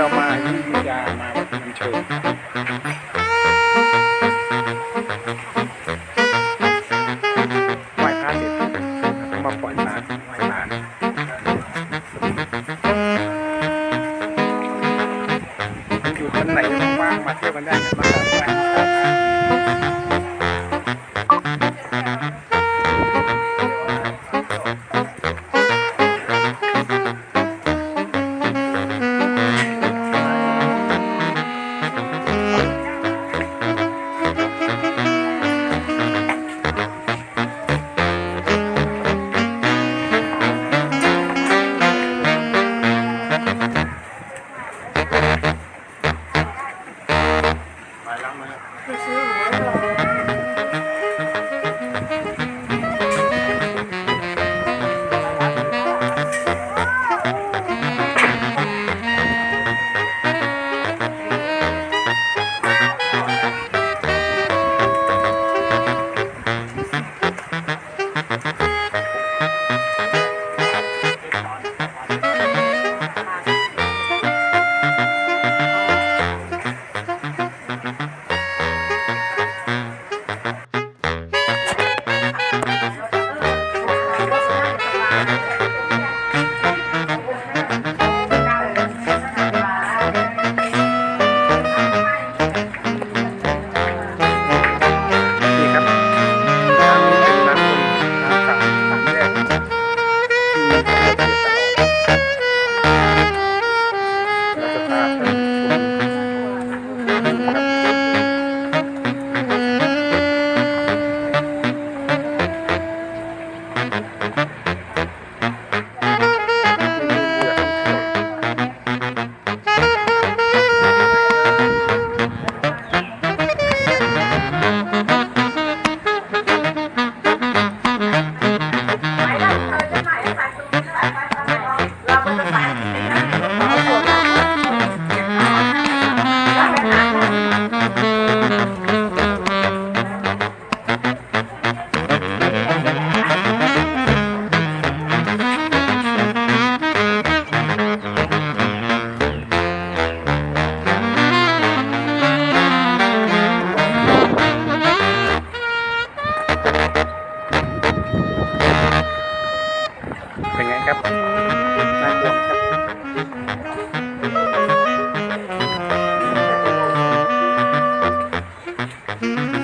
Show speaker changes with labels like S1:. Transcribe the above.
S1: เรามายุธยามาวัดน้เชิงไหว้พระเสร็จมาปอยปลาไหว้ปลาอยู่คนไหนว่างมาเที่ยวกันได้มาไหว้ Thank you.